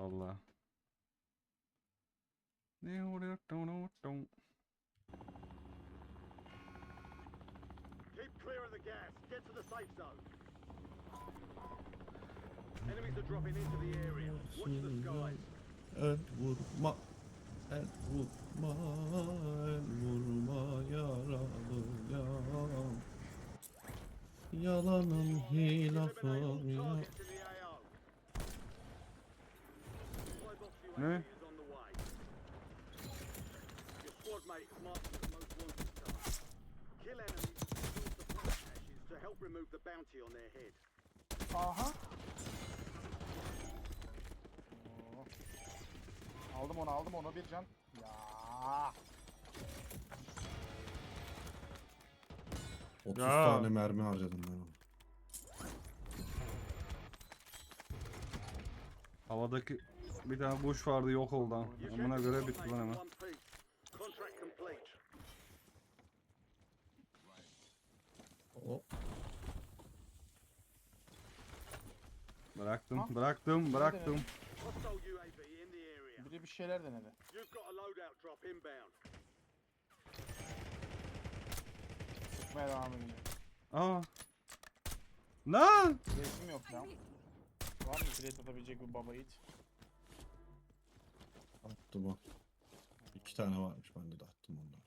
Allah. Ne oluyor? Dun dun. Keep clear of the gas. Get to the safe zone. Enemies are dropping into the area. Watch the skies. El vurma, el vurma, el vurma yaralıyam. Yalanım hilafım Eliminate ya. Head. Aha. Oo. Aldım onu aldım onu bir can. Ya. 30 Ya. tane mermi harcadım ben ona. Havadaki bir tane kuş vardı yok oldu. ha. Your göre bitti lan hemen. Hop. Bıraktım, Ha? bıraktım, bıraktım. Biri bir şeyler denedi. Sıkmaya devam ediyor. Aa. Lan! Resim yok ya. Var mı plate atabilecek bir baba it? Attım o. İki tane varmış bende de attım onları.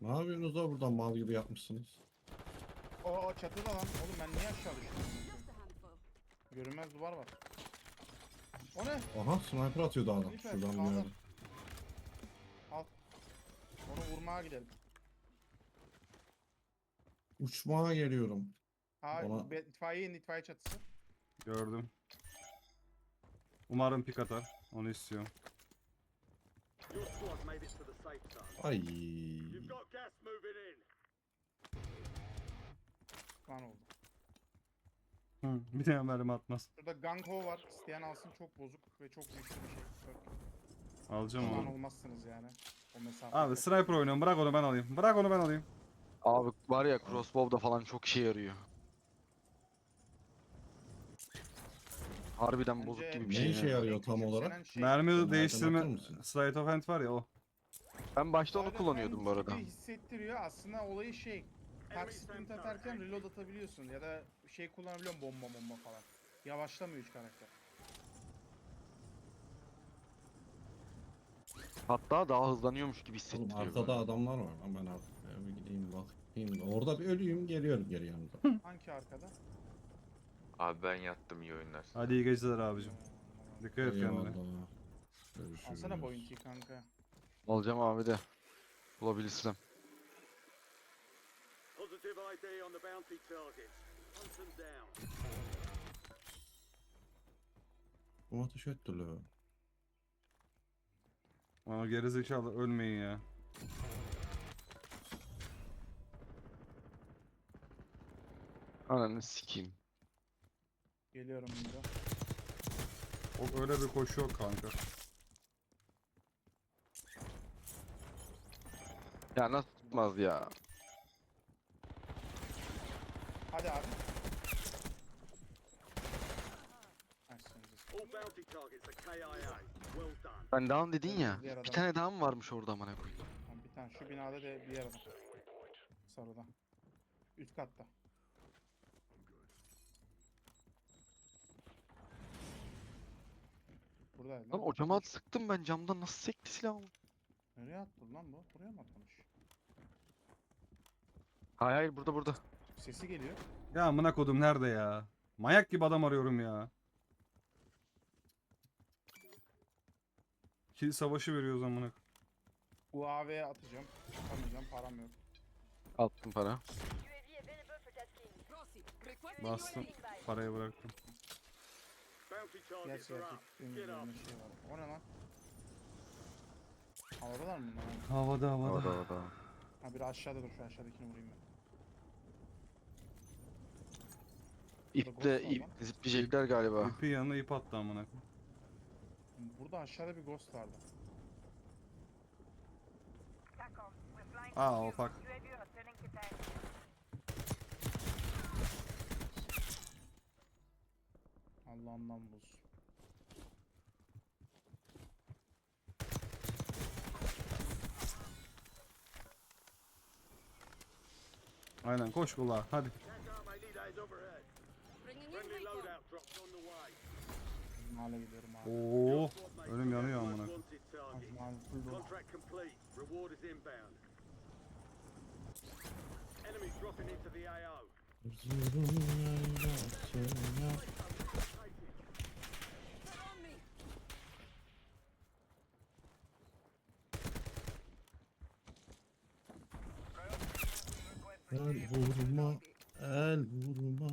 Ne yapıyorsunuz da buradan mal gibi yapmışsınız? O, çatıda lan. Oğlum ben niye aşağı düştüm? Görünmez duvar var. O ne? Aha sniper atıyordu adam. Sniper, Şuradan bir sağdan. Al. Onu vurmaya gidelim. Uçmaya geliyorum. Ha, Ona- be- itfaiye in, itfaiye çatısı. Gördüm. Umarım pik atar. Onu istiyorum. Your squad made it to the safe zone. Ay. You've got gas moving in. Lan oldu. Hı, bir tane mermi atmaz. Şurada gang ho var. İsteyen alsın çok bozuk ve çok güçlü bir şey. Alacağım onu. olmazsınız yani. O mesafe. Abi sniper oynuyorum. Bırak onu ben alayım. Bırak onu ben alayım. Abi var ya crossbow'da falan çok işe yarıyor. Harbiden bozuk gibi bir Ne şey. işe ya. yarıyor tam olarak? Şey- Mermi Nereden değiştirme mısın? slide of hand var ya o. Ben başta onu kullanıyordum bu arada. hissettiriyor. Aslında olayı şey. Enemy sprint atarken reload atabiliyorsun ya da şey kullanabiliyorsun bomba bomba falan. Yavaşlamıyor hiç karakter. Hatta daha hızlanıyormuş gibi Oğlum hissettiriyor. arkada böyle. adamlar var lan ben artık eve bir gideyim bakayım. Orada bir ölüyüm geliyorum geri yanımda. Hangi arkada? Abi ben yattım iyi oyunlar. Hadi iyi geceler abicim. Dikkat et kendine. Eyvallah. Görüşürüz. Alsana boyunti kanka. Alacağım abi de. Bulabilirsem. Positive ID on the bounty targets. Hunt them down. Bu ateş etti lo. Aa gerizekalı ölmeyin ya. Ananı sikeyim. Geliyorum burada. O öyle bir koşu yok kanka. Ya nasıl tutmaz ya. Hadi abi. Ay, sen de- All bounty targets are KIA. Well done. Ben down dedin ya. Diğer Bir adam. tane daha mı varmış orada amına koyayım? Tamam, bir tane şu binada da bir yer var. Sarıda. Üst katta. Buradaydı Lan o cama sıktım ben camdan nasıl sekti silahım? Nereye attı lan bu? Buraya mı atlamış? Hayır hayır burada burada. Sesi geliyor. Ya amına kodum nerede ya? Manyak gibi adam arıyorum ya. Kill savaşı veriyoruz amına. UAV'ye atacağım. Atamayacağım param yok. Attım para. Bastım. Parayı bıraktım. Gerçi erkek up. şey var. O ne lan? Havadalar mı bunlar? Havada havada. Orada orada. Ha biri aşağıda dur şu aşağıdakini vurayım ben. İple ghost var ip, lan. zipleyecekler galiba. İpi yanına ip attı amına. Burada aşağıda bir ghost vardı. Aa o fuck. Recon. loadout drops on the way. Hala gidiyorum abi. Oo, are yanıyor amına. Azman full dolu. Enemy dropping into the AO. Erzurum yaylasına They're on me. El vurma, el vurma,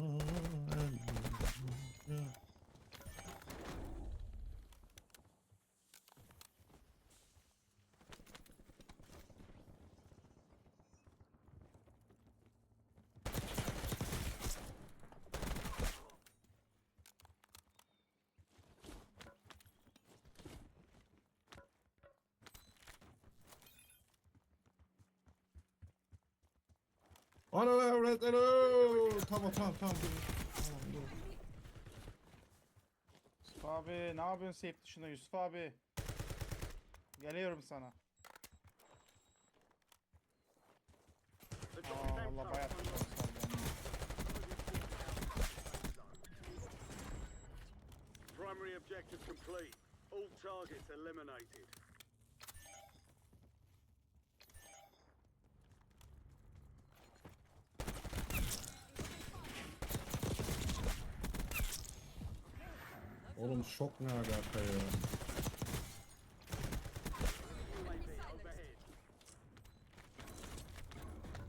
el vurma. Ya. Ana öğretmenim. Tamam tamam tamam dur. Tamam dur. Yusuf abi ne yapıyorsun safe dışında Yusuf abi? Geliyorum sana. Aa valla bayağı. Primary objective complete. All targets eliminated. Oğlum şok ne alaka ya?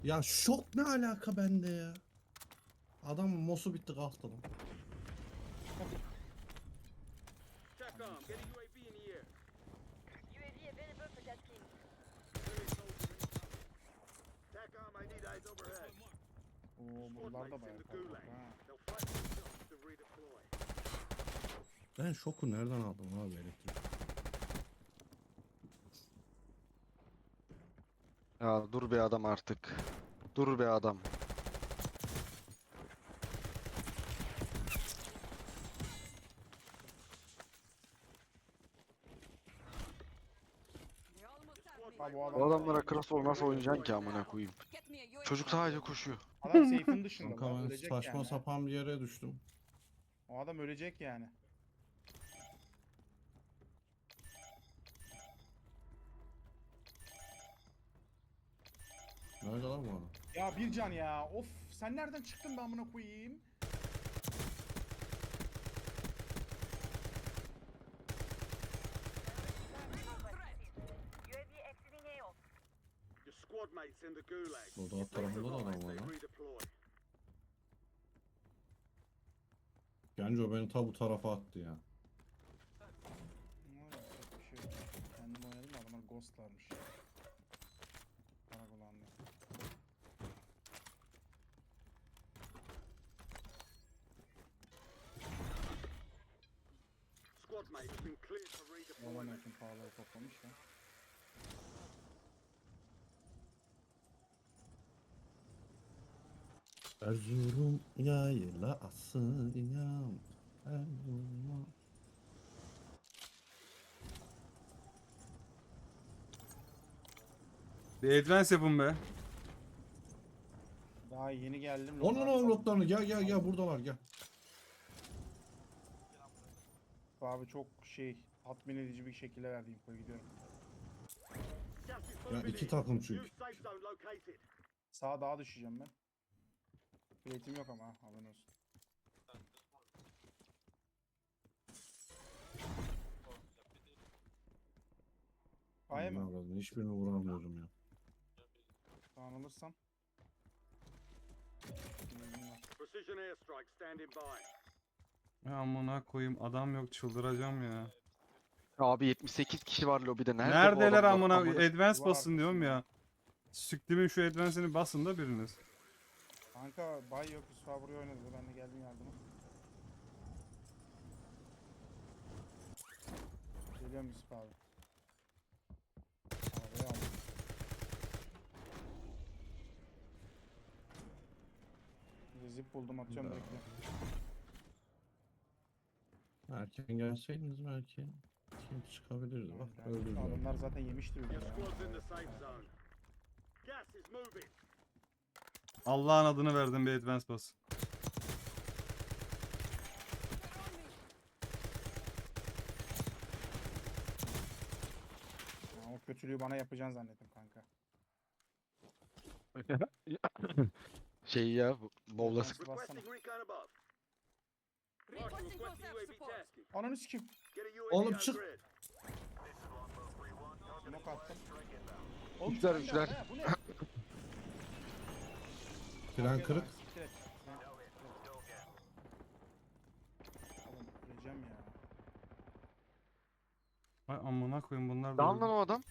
Ya şok ne alaka bende ya? Adamın mosu bitti kalktı lan. Oo Squad buralar da mates in bayağı gulag. ha. They'll fight themselves to redeploy. Ben şoku nereden aldım abi elektrik? Ya dur be adam artık. Dur be adam. Bu Bu adam, adamlara crossover nasıl oynayacaksın ki amına koyayım? Çocuk sadece koşuyor. adam safe'in dışında Kanka lan ben ölecek saçma yani. sapan bir yere düştüm. O adam ölecek yani. Nerede lan bu adam? Ya bir can ya. Of sen nereden çıktın ben amına koyayım? Your squad mates in the gulag. Burada alt tarafında da adam var lan. Genco beni ta bu tarafa attı ya. Yapacak bir şey yok. Oynadım adamlar ghostlarmış. Karakol anlıyor. Squad mate has been cleared for Bu adam redeployment. bütün pahalıya toplamış ya. Erzurum yayla asıyam. Erzurum. Bir advance yapın be. Daha yeni geldim. Onun loadout onun lotlarını gel gel gel buradalar gel. Abi çok şey tatmin edici bir şekilde verdi infoyu gidiyorum. Ya iki takım çünkü. Sağa daha düşeceğim ben. Biletim yok ama ha, haberin olsun. Aya mı? Allah'ım, Hiçbirini vuramıyorum ya. Falan alırsam. Precision airstrike standing by. Amına koyayım adam yok çıldıracağım ya. Abi 78 kişi var lobide. Nerede bu Neredeler adamlar? amına advance Var basın diyorum ya. Süktümün şu advance'ini basın da biriniz. Kanka bay yok abi buraya oynadı. Ben de geldim yardıma. Geliyorum Yusuf abi. Arabayı aldım. Bir Zip buldum atıyorum bekle. Erken gelseydiniz belki kim çıkabilirdi bak öldürdüler. Adamlar zaten yemiştir öyle Your ya. squad's in the safe zone. Gas is moving. Allah'ın adını verdim bir advance bas. O kötülüğü bana yapacaksın zannettim kanka. Şey ya bu bowla sık. Requesting recon above. Marking Requesting requesting close air UAV support. tasking. Ananı sikim. Oğlum çık. Smoke attım. Oğlum Üçler, sen de üçler. ha, Bu ne? Tren kırık. Siktir et. Tren- Oğlum öleceğim ya. Ay amına koyayım bunlar da. Down öldü. o adam.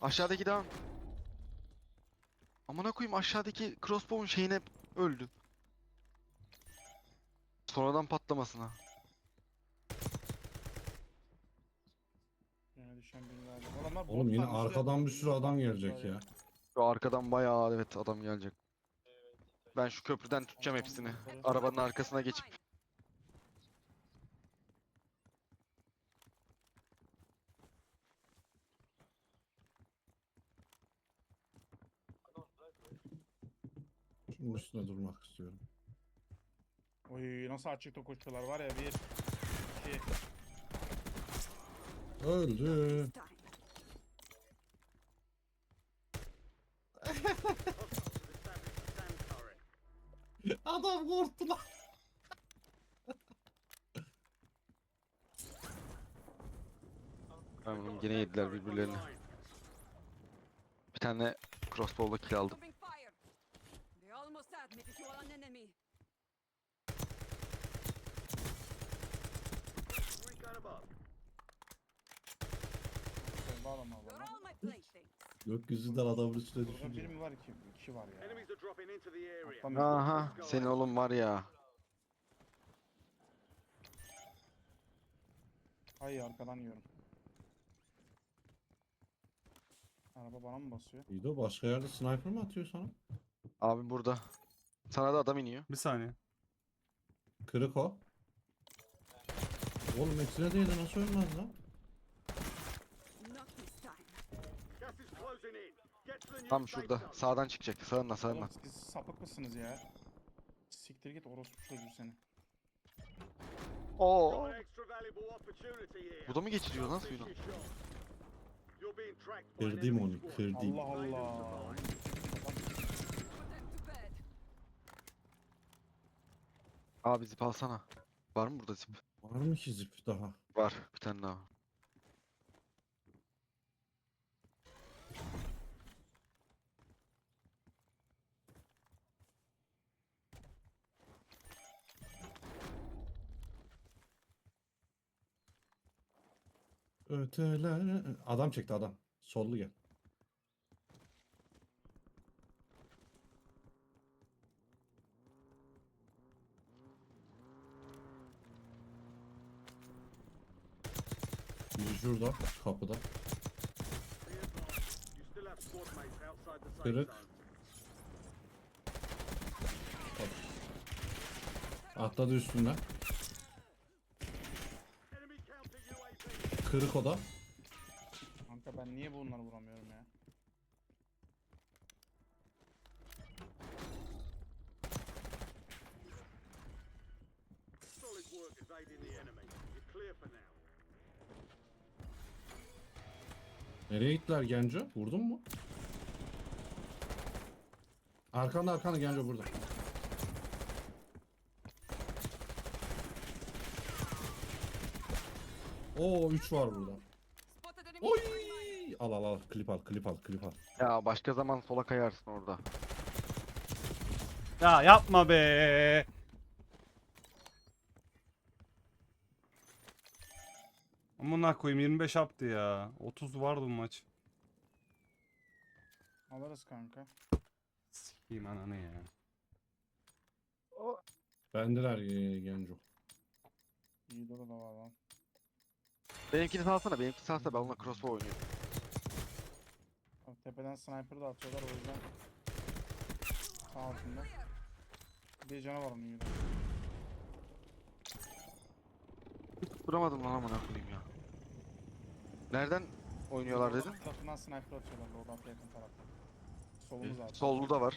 Aşağıdaki down. Amına koyayım aşağıdaki crossbow'un şeyine öldü. Sonradan patlamasına. Düşen. Adamlar Oğlum yine arkadan bir sürü adam gelecek ya. Şu arkadan bayağı evet adam gelecek. Ben şu köprüden tutacağım hepsini. Arabanın arkasına geçip. Şunun üstüne durmak istiyorum. Oy nasıl açıkta koşuyorlar var ya bir iki Öldü. Adam korktu lan. Bunu yine yediler birbirlerini. Bir tane crossbow'la kill aldım. Opening fire. They almost had me if you are an enemy. Recon above. Adam my playthings. Gökyüzünden adamın üstüne Burada bir düşünce. mi var iki? İki var ya. Enemies are dropping into the area. Atlam- Aha senin oğlum var ya. Ay arkadan yiyorum. Araba bana mı basıyor? İyi de başka yerde sniper mı atıyor sana? Abi burada. Sana da adam iniyor. Bir saniye. Kırık o. Oğlum eksine değdi nasıl ölmez lan? Not this time. Gas is closing in. Get to the new Tam şurada. Sağdan çıkacak. Sağından sağından. Oğlum siz sapık mısınız ya? Siktir git orospu çocuğu seni. Oo. Bu da mı geçiriyor lan suyunu? Kırdım onu kırdım. Allah Allah. Abi zip alsana. Var mı burada zip? Var mı ki zip daha? Var. Bir tane daha. Öteler... Adam çekti adam. Sollu gel. Biri şurada kapıda. Kırık. Atladı üstünden. Enemy counter UAV. Kırık o da. Kanka ben niye bunları vuramıyorum ya? Solid work evading the enemy. You're clear for now. Nereye gittiler Genco? Vurdun mu? Arkanda arkanda Genco burada. Oo 3 var burada. Oy! Al al al klip al klip al klip al. Ya başka zaman sola kayarsın orada. Ya yapma be. Amına koyayım 25 yaptı ya. 30 vardı bu maç. Alırız kanka. Sikeyim ananı ya. Bendeler e, Genco. İyi dolu da var lan. Benimkini salsana. Benimkini salsana. Ben onunla crossbow oynuyorum. Bak, Tepeden sniper da atıyorlar o yüzden. Sağ altında. Bir canı var onun yine. Tutturamadım lan amına koyayım ya. Nereden oynuyorlar dedin? Tarafından sniper atıyorlar loadout'a yakın tarafta. Solumuz abi. Sollu da var.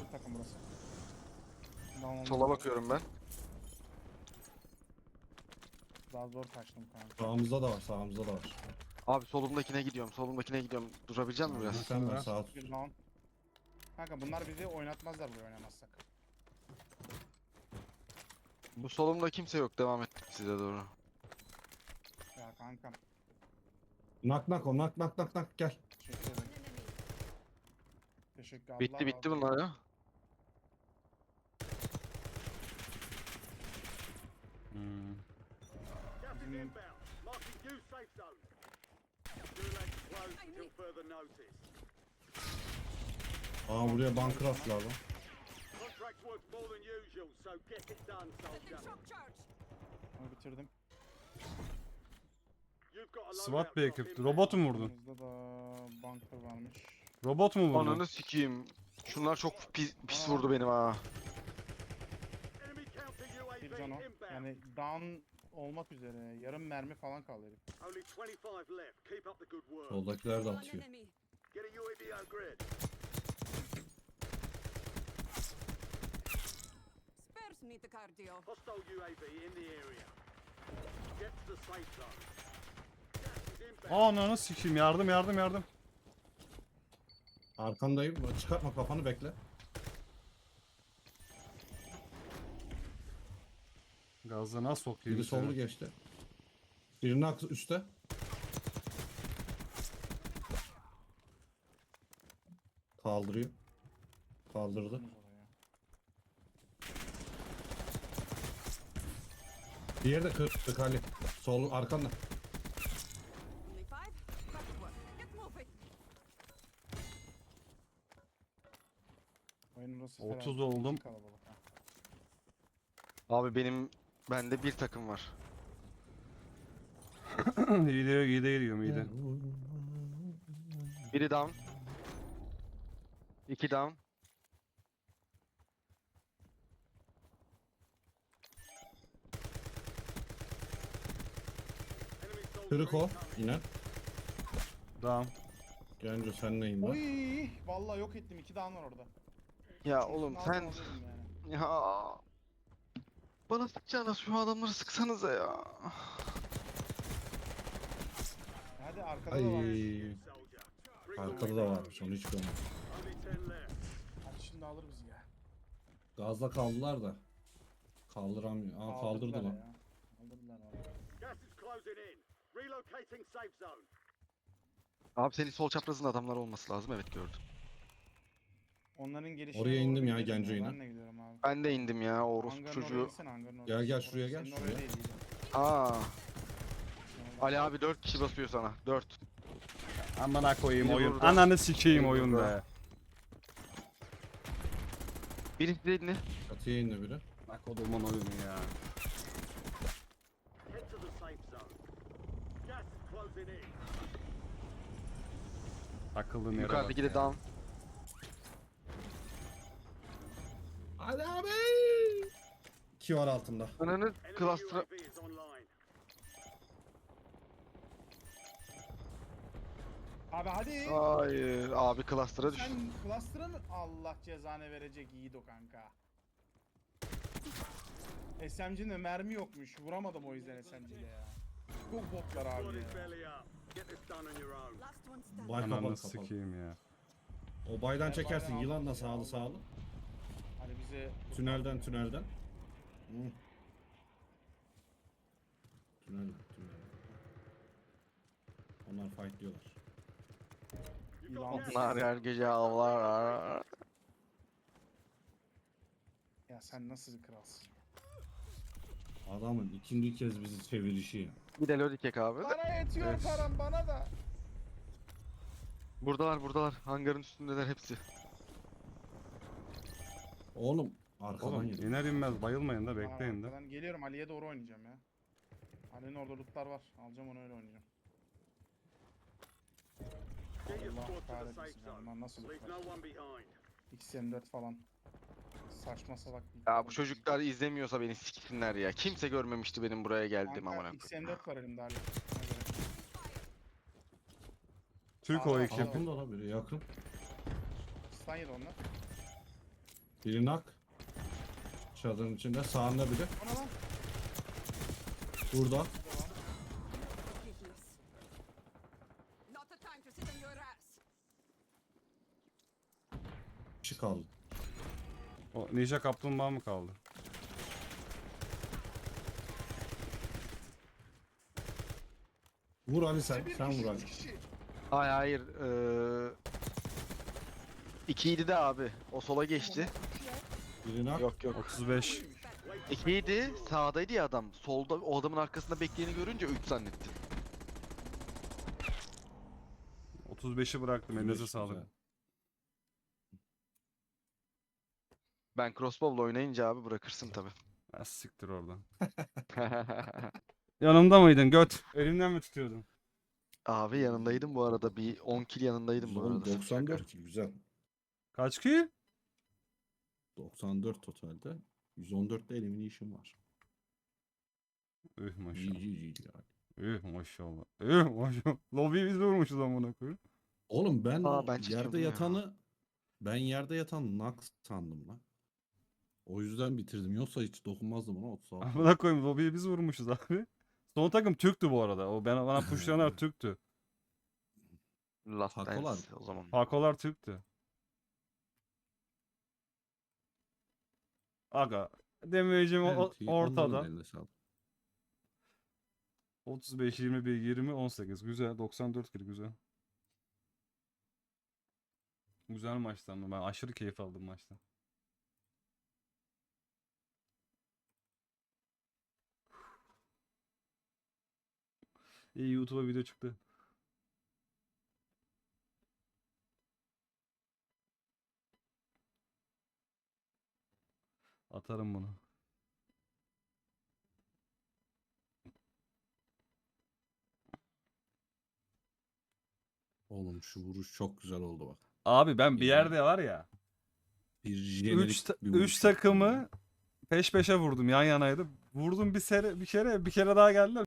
Bu takım burası. Down Sola bakıyorum ben. Daha zor kaçtım kanka. Sağımızda da var sağımızda da var. Abi solumdakine gidiyorum. Solumdakine gidiyorum. Durabilecek misin biraz? Sen ver sağa tut. Bir round. Kanka bunlar bizi oynatmazlar buraya oynamazsak. Bu solumda kimse yok. Devam et size doğru. Ya kankam. Nak nak o nak nak nak nak gel. Teşekkür ederim. Teşekkür Allah Bitti bitti razı olsun. bunlar ya. Hmm. İnbound. Marking new safe zone. Gulag closed until further notice. Aa buraya bunker attılar lan. Contract's worth more than usual, so get it done, soldier. Onu bitirdim. You've got a SWAT loadout bir drop ekipti. inbound. Robotu mu vurdun? Yanımızda da bunker varmış. Robot mu vurdun? Ananı sikeyim. Şunlar çok pis, pis vurdu benim ha. Enemy counter UAV Bir can o. inbound. Yani down olmak üzere. Yarım mermi falan kaldı herif. Only 25 left. Keep up the good work. Soldakiler de atıyor. Get a UAV on grid. Spares me the cardio. Hostile UAV in the area. Get to the safe zone. Gas is inbound. Ananı sikeyim yardım yardım yardım. Arkandayım. Çıkartma kafanı bekle. Gazına sokayım. Biri seni. sollu geçti. Birini ak- üstte. Kaldırıyor. Kaldırdı. Diğeri de kırık Ali. Sol arkanda. Only five? Back to work. Get moving. Oyun burası 30 herhalde oldum. Kalabalık ha. Abi benim bende bir takım var. Gidiyor gidiyor gidiyor mide. Biri down. İki down. Kırık o. Yine. Tamam. Genco sen neyim ben? Oy, vallahi yok ettim. iki down var orada. Ya oğlum aldım, sen... aldım yani. Ya... Bana sıkacağına şu adamları sıksanıza ya. Hadi arkada da var. Ay. Arkada da varmış onu hiç görmedim. Only 10 left. Hadi şimdi alır bizi ya. Gazda kaldılar da. Kaldıramıyor. Aa kaldırdı Kaldırdılar lan. ya. Kaldırdılar valla. Gas is closing in. Relocating safe zone. Abi senin sol çaprazında adamlar olması lazım. Evet gördüm. Onların gelişine Oraya indim ya, gidelim Genco yine. Ben de gidiyorum abi. Ben de indim ya orospu Hangarın oraya çocuğu. insene, hangarın oraya. Gel, gel, şuraya gel, senin şuraya. değil. Aa. Ali abi 4 kişi basıyor sana. 4. Amına koyayım Biri oyun. burada. Ananı sikeyim Biri oyun burada. be. Biri de Çatıya indi biri. Bak odumun oyunu ya. Head to the safe zone. Gas is closing in. Takıldığım yere bak Yukarıdaki de ya. down. Hadi abi. Var altında. Ananı klastra... Abi hadi. Hayır abi klastra düştü. Sen cluster'a mı? Allah cezanı verecek Yiğido kanka. SMG'nin de mermi yokmuş. Vuramadım o yüzden SMG'yle ya. Çok botlar abi ya. Bay Ananı kapalı sikeyim ya. O baydan çekersin. Yılan da sağlı sağlı. Hani bize Tünelden tünelden. Hı. Tünelden tünelden. Onlar fight diyorlar. Onlar her gece avlar. ya sen nasıl bir kralsın? Adamın ikinci kez bizi çevirişi. Bir de Lodikek abi. Bana yetiyor Evet. param bana da. Buradalar buradalar. Hangarın üstündeler hepsi. Oğlum arkadan Oğlum yedi. iner inmez bayılmayın da bekleyin de. arkadan Geliyorum Ali'ye doğru oynayacağım ya. Ali'nin orada lootlar var. Alacağım onu öyle oynayacağım. Allah kahretmesin ya. Bunlar nasıl Leave loot no var? one behind. XM4 falan. Saçma salak. bir Ya bu çocuklar izlemiyorsa beni siksinler ya. Kimse görmemişti benim buraya geldim Kanka, amına koyayım. XM4 var elimde. Ona göre. Türk o Aa, ekip. Yakın da olabilir yakın. Stun yedi onlar. Biri nak. Çadırın içinde sağında biri. Ona lan. Burada. Kişi kaldı. O Ninja Kaplumbağa mı kaldı? Vur Ali sen. Sen vur Ali. Hayır hayır. Eee... İkiydi de abi. O sola geçti. Biri nak. Yok yok. 35. İkiydi. Sağdaydı ya adam. Solda o adamın arkasında bekleyeni görünce 3 zannetti. 35'i bıraktım. Elinize sağlık. Ben crossbow'la oynayınca abi bırakırsın tabi. Ha, siktir oradan. Yanımda mıydın göt? Elimden mi tutuyordun? abi yanındaydım bu arada. Bir 10 kill yanındaydım bu arada. 94 ki güzel. Kaç ki? 94 totalde. 114 de elimination var. Üh maşallah. GG yani. Üh maşallah. Üh maşallah. Lobiyi biz vurmuşuz amına koyayım. Oğlum ben Aa, ben yerde ya. yatanı ben yerde yatan nak sandım lan. O yüzden bitirdim. Yoksa hiç dokunmazdım ona 36. Amına koyayım lobiyi biz vurmuşuz abi. Son takım Türktü bu arada. O ben bana pushlayanlar Türktü. Last Hakolar. O zaman. Hakolar Türktü. Aga. Damage'im o- Evet, iyi, onların ortada. eline sağlık. 35, 21, 20, 18. Güzel. 94 kill güzel. Güzel maçtan. Ben aşırı keyif aldım maçtan. İyi YouTube'a video çıktı. Atarım bunu. Oğlum şu vuruş çok güzel oldu bak. Abi ben bir yerde var ya. Bir 3 jenerik bir vuruş takımı peş peşe vurdum yan yanaydı. Vurdum bir sere bir kere bir kere daha geldiler.